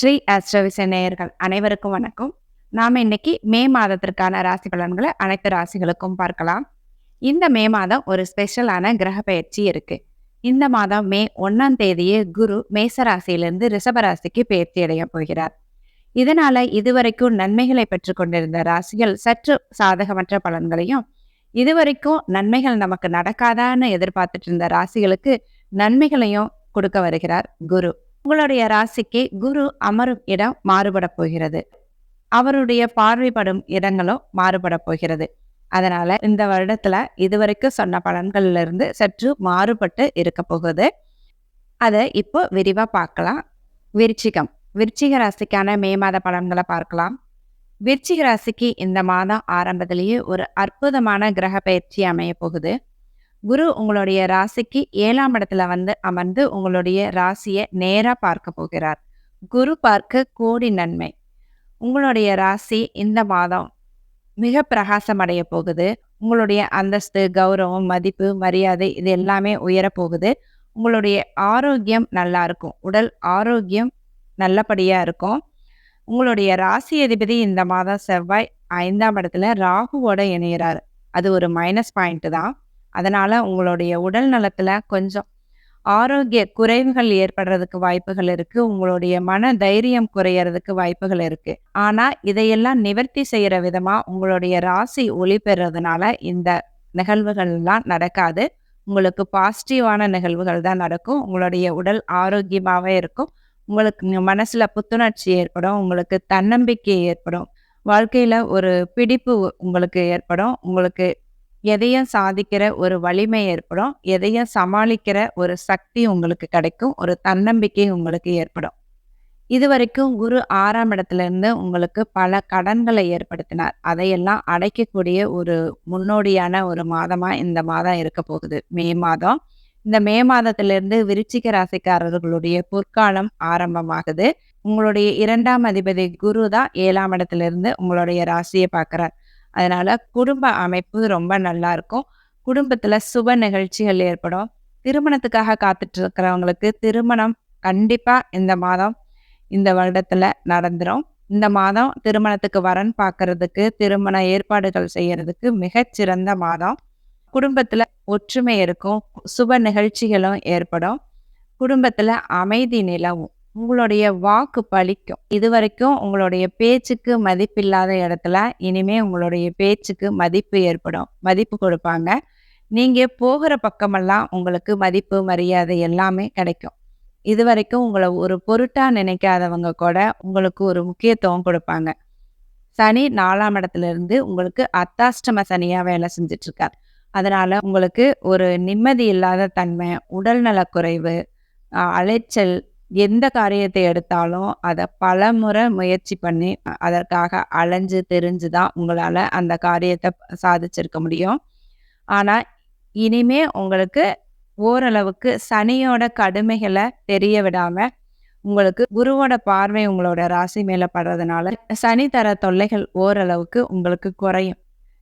ஸ்ரீ ஆஸ்ட்ரோவிச நேயர்கள் அனைவருக்கும் வணக்கம். நாம இன்னைக்கு மே மாதத்திற்கான ராசி பலன்களை அனைத்து ராசிகளுக்கும் பார்க்கலாம். இந்த மே மாதம் ஒரு ஸ்பெஷலான கிரக பயிற்சி இருக்கு. இந்த மாதம் மே ஒன்னாம் தேதியே குரு மேச ராசியிலிருந்து ரிஷப ராசிக்கு பயிற்சி அடைய போகிறார். இதனால இதுவரைக்கும் நன்மைகளை பெற்று கொண்டிருந்த ராசிகள் சற்று சாதகமற்ற பலன்களையும் இதுவரைக்கும் நன்மைகள் நமக்கு நடக்காதான்னு எதிர்பார்த்துட்டு இருந்த ராசிகளுக்கு நன்மைகளையும் கொடுக்க வருகிறார் குரு. உங்களுடைய ராசிக்கு குரு அமரும் இடம் மாறுபட போகிறது. அவருடைய பார்வைப்படும் இடங்களும் மாறுபட போகிறது. அதனால இந்த வருடத்துல இதுவரைக்கும் சொன்ன பலன்கள்ல இருந்து சற்று மாறுபட்டு இருக்க போகுது. அதை இப்போ விரிவா பார்க்கலாம். விருச்சிகம். விருச்சிக ராசிக்கான மே மாத பலன்களை பார்க்கலாம். விருச்சிக ராசிக்கு இந்த மாதம் ஆரம்பத்திலேயே ஒரு அற்புதமான கிரக பயிற்சி அமைய போகுது. குரு உங்களுடைய ராசிக்கு ஏழாம் இடத்துல வந்து அமர்ந்து உங்களுடைய ராசியை நேரா பார்க்க போகிறார். குரு பார்க்க கோடி நன்மை. உங்களுடைய ராசி இந்த மாதம் மிக பிரகாசம் அடைய போகுது. உங்களுடைய அந்தஸ்து கௌரவம் மதிப்பு மரியாதை இது எல்லாமே உயர போகுது. உங்களுடைய ஆரோக்கியம் நல்லா இருக்கும். உடல் ஆரோக்கியம் நல்லபடியாக இருக்கும். உங்களுடைய ராசி அதிபதி இந்த மாதம் செவ்வாய் ஐந்தாம் இடத்துல ராகுவோட இணைகிறாரு அது ஒரு மைனஸ் பாயிண்ட் தான். அதனால் உங்களுடைய உடல் நலத்தில் கொஞ்சம் ஆரோக்கிய குறைவுகள் ஏற்படுறதுக்கு வாய்ப்புகள் இருக்குது உங்களுடைய மன தைரியம் குறையறதுக்கு வாய்ப்புகள் இருக்குது ஆனால் இதையெல்லாம் நிவர்த்தி செய்கிற விதமாக உங்களுடைய ராசி ஒளி பெறதுனால இந்த நிகழ்வுகள்லாம் நடக்காது. உங்களுக்கு பாசிட்டிவான நிகழ்வுகள் தான் நடக்கும். உங்களுடைய உடல் ஆரோக்கியமாகவே இருக்கும். உங்களுக்கு மனசில் புத்துணர்ச்சி ஏற்படும். உங்களுக்கு தன்னம்பிக்கை ஏற்படும். வாழ்க்கையில் ஒரு பிடிப்பு உங்களுக்கு ஏற்படும். உங்களுக்கு எதையும் சாதிக்கிற ஒரு வலிமை ஏற்படும். எதையும் சமாளிக்கிற ஒரு சக்தி உங்களுக்கு கிடைக்கும். ஒரு தன்னம்பிக்கை உங்களுக்கு ஏற்படும். இது வரைக்கும் குரு ஆறாம் இடத்துல இருந்து உங்களுக்கு பல கடன்களை ஏற்படுத்தினார். அதையெல்லாம் அடைக்கக்கூடிய ஒரு முன்னோடியான ஒரு மாதமாக இந்த மாதம் இருக்க போகுது. மே மாதம். இந்த மே மாதத்திலிருந்து விருச்சிக ராசிக்காரர்களுடைய பொற்காலம் ஆரம்பமாகுது. உங்களுடைய இரண்டாம் அதிபதி குரு தான் ஏழாம் இடத்துல இருந்து உங்களுடைய ராசியை பார்க்குறார். அதனால் குடும்ப அமைப்பு ரொம்ப நல்லா இருக்கும். குடும்பத்தில் சுப நிகழ்ச்சிகள் ஏற்படும். திருமணத்துக்காக காத்துட்டு இருக்கிறவங்களுக்கு திருமணம் கண்டிப்பாக இந்த மாதம் இந்த வருடத்தில் நடந்துடும் இந்த மாதம் திருமணத்துக்கு வரன் பார்க்கறதுக்கு திருமண ஏற்பாடுகள் செய்யறதுக்கு மிகச்சிறந்த மாதம். குடும்பத்தில் ஒற்றுமை இருக்கும் சுப நிகழ்ச்சிகளும் ஏற்படும். குடும்பத்தில் அமைதி நிலவும். உங்களுடைய வாக்கு பலிக்கும் இது வரைக்கும் உங்களுடைய பேச்சுக்கு மதிப்பில்லாத இடத்துல இனிமே உங்களுடைய பேச்சுக்கு மதிப்பு ஏற்படும். மதிப்பு கொடுப்பாங்க. நீங்க போகிற பக்கமெல்லாம் உங்களுக்கு மதிப்பு மரியாதை எல்லாமே கிடைக்கும். இது வரைக்கும் உங்களை ஒரு பொருட்டா நினைக்காதவங்க கூட உங்களுக்கு ஒரு முக்கியத்துவம் கொடுப்பாங்க. சனி நாலாம் இடத்துல இருந்து உங்களுக்கு அத்தாஷ்டம சனியா வேலை செஞ்சுட்டு இருக்கார் அதனால உங்களுக்கு ஒரு நிம்மதி இல்லாத தன்மை உடல் நலக்குறைவு அலைச்சல் எந்த காரியத்தை எடுத்தாலும் அதை பல முறை முயற்சி பண்ணி அதற்காக அலைஞ்சு தெரிஞ்சு தான் உங்களால் அந்த காரியத்தை சாதிச்சிருக்க முடியும். ஆனால் இனிமே உங்களுக்கு ஓரளவுக்கு சனியோட கடுமைகளை தெரிய விடாமல் உங்களுக்கு குருவோட பார்வை உங்களோட ராசி மேலே படுறதுனால சனி தர தொல்லைகள் ஓரளவுக்கு உங்களுக்கு குறையும்.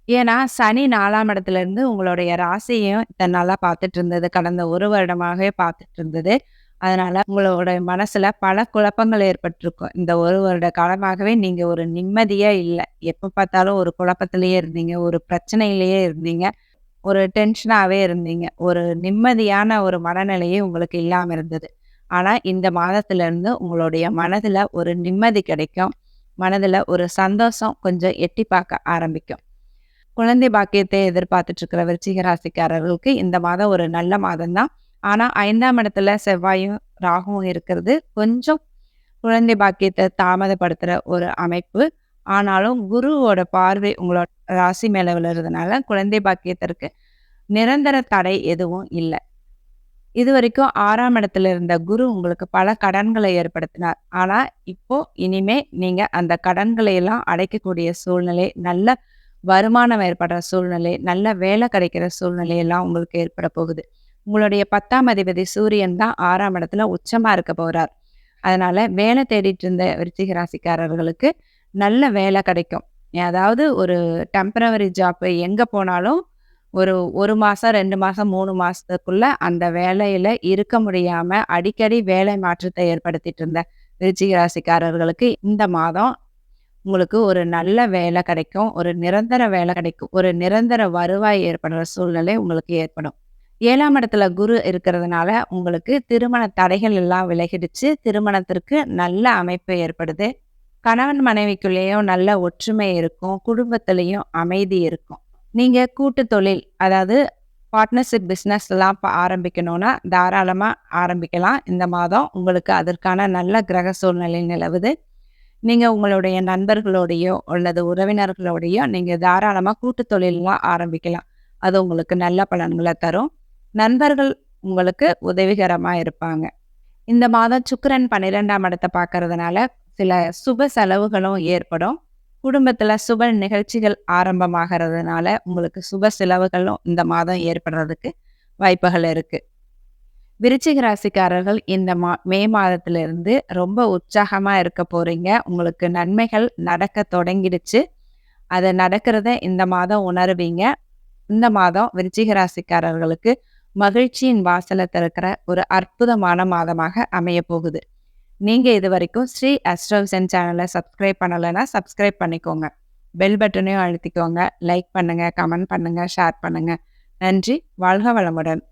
ஏன்னா சனி நாலாம் இடத்துல இருந்து உங்களுடைய ராசியையும் இத்தனை நாளாக பார்த்துட்டு இருந்தது கடந்த ஒரு வருடமாகவே பார்த்துட்டு இருந்தது. அதனால உங்களோட மனசுல பல குழப்பங்கள் ஏற்பட்டிருக்கும். இந்த ஒரு வருட காலமாகவே நீங்க ஒரு நிம்மதியா இல்லை. எப்ப பார்த்தாலும் ஒரு குழப்பத்திலேயே இருந்தீங்க ஒரு பிரச்சனையிலேயே இருந்தீங்க ஒரு டென்ஷனாகவே இருந்தீங்க. ஒரு நிம்மதியான ஒரு மனநிலையே உங்களுக்கு இல்லாமல் இருந்தது. ஆனால் இந்த மாதத்துலேருந்து உங்களுடைய மனதில் ஒரு நிம்மதி கிடைக்கும். மனதில் ஒரு சந்தோஷம் கொஞ்சம் எட்டி பார்க்க ஆரம்பிக்கும். குழந்தை பாக்கியத்தை எதிர்பார்த்துட்டு இருக்கிற விருச்சிக ராசிக்காரர்களுக்கு இந்த மாதம் ஒரு நல்ல மாதம் ஆனால் ஐந்தாம் இடத்துல செவ்வாயும் ராகுவும் இருக்கிறது. கொஞ்சம் குழந்தை பாக்கியத்தை தாமதப்படுத்துகிற ஒரு அமைப்பு. ஆனாலும் குருவோட பார்வை உங்களோட ராசி மேலே விழுறதுனால குழந்தை பாக்கியத்திற்கு நிரந்தர தடை எதுவும் இல்லை. இது வரைக்கும் ஆறாம் இடத்துல இருந்த குரு உங்களுக்கு பல கடன்களை ஏற்படுத்தினார். ஆனா இப்போ இனிமே நீங்க அந்த கடன்களை எல்லாம் அடைக்கக்கூடிய சூழ்நிலை நல்ல வருமானம் ஏற்படுற சூழ்நிலை நல்ல வேலை கிடைக்கிற சூழ்நிலை எல்லாம் உங்களுக்கு ஏற்பட போகுது. உங்களுடைய பத்தாம் அதிபதி சூரியன் தான் ஆறாம் இடத்துல உச்சமா இருக்க போறார். அதனால வேலை தேடிட்டு இருந்த விருச்சிக ராசிக்காரர்களுக்கு நல்ல வேலை கிடைக்கும். அதாவது ஒரு டெம்பரவரி ஜாப் எங்க போனாலும் ஒரு ஒரு மாசம் ரெண்டு மாசம் மூணு மாசத்துக்குள்ள அந்த வேலையில இருக்க முடியாம அடிக்கடி வேலை மாற்றத்தை ஏற்படுத்திட்டு இருந்த விருச்சிக ராசிக்காரர்களுக்கு இந்த மாதம் உங்களுக்கு ஒரு நல்ல வேலை கிடைக்கும். ஒரு நிரந்தர வேலை கிடைக்கும். ஒரு நிரந்தர வருவாய் ஏற்படுற சூழ்நிலை உங்களுக்கு ஏற்படும். ஏழாம் இடத்துல குரு இருக்கிறதுனால உங்களுக்கு திருமண தடைகள் எல்லாம் விலகிடுச்சு. திருமணத்திற்கு நல்ல அமைப்பு ஏற்படுது. கணவன் மனைவிக்குள்ளேயும் நல்ல ஒற்றுமை இருக்கும். குடும்பத்திலையும் அமைதி இருக்கும். நீங்க கூட்டு தொழில் அதாவது பார்ட்னர்ஷிப் பிஸ்னஸ் எல்லாம் ஆரம்பிக்கணும்னா தாராளமாக ஆரம்பிக்கலாம். இந்த மாதம் உங்களுக்கு அதற்கான நல்ல கிரக சூழ்நிலை நிலவுது. நீங்கள் உங்களுடைய நண்பர்களோடையோ அல்லது உறவினர்களோடையோ நீங்கள் தாராளமாக கூட்டு தொழிலெலாம் ஆரம்பிக்கலாம். அது உங்களுக்கு நல்ல பலன்களை தரும். நண்பர்கள் உங்களுக்கு உதவிகரமாக இருப்பாங்க. இந்த மாதம் சுக்கரன் பன்னிரெண்டாம் இடத்தை பார்க்கறதுனால சில சுப செலவுகளும் ஏற்படும். குடும்பத்தில் சுப நிகழ்ச்சிகள் ஆரம்பமாகிறதுனால உங்களுக்கு சுப செலவுகளும் இந்த மாதம் ஏற்படுறதுக்கு வாய்ப்புகள் இருக்கு. விருச்சிக ராசிக்காரர்கள் இந்த மா மே மாதத்திலிருந்து ரொம்ப உற்சாகமாக இருக்க போறீங்க. உங்களுக்கு நன்மைகள் நடக்க தொடங்கிடுச்சு. அது நடக்கிறத இந்த மாதம் உணருவீங்க. இந்த மாதம் விருச்சிக ராசிக்காரர்களுக்கு மகிழ்ச்சியின் வாசலை திறக்கிற ஒரு அற்புதமான மாதமாக அமைய போகுது. நீங்கள் இது வரைக்கும் ஸ்ரீ அஸ்ட்ரோவிசன் சேனலை சப்ஸ்கிரைப் பண்ணலைன்னா சப்ஸ்கிரைப் பண்ணிக்கோங்க. பெல் பட்டனையும் அழுத்திக்கோங்க. லைக் பண்ணுங்கள் கமெண்ட் பண்ணுங்கள் ஷேர் பண்ணுங்கள் நன்றி. வாழ்க வளமுடன்.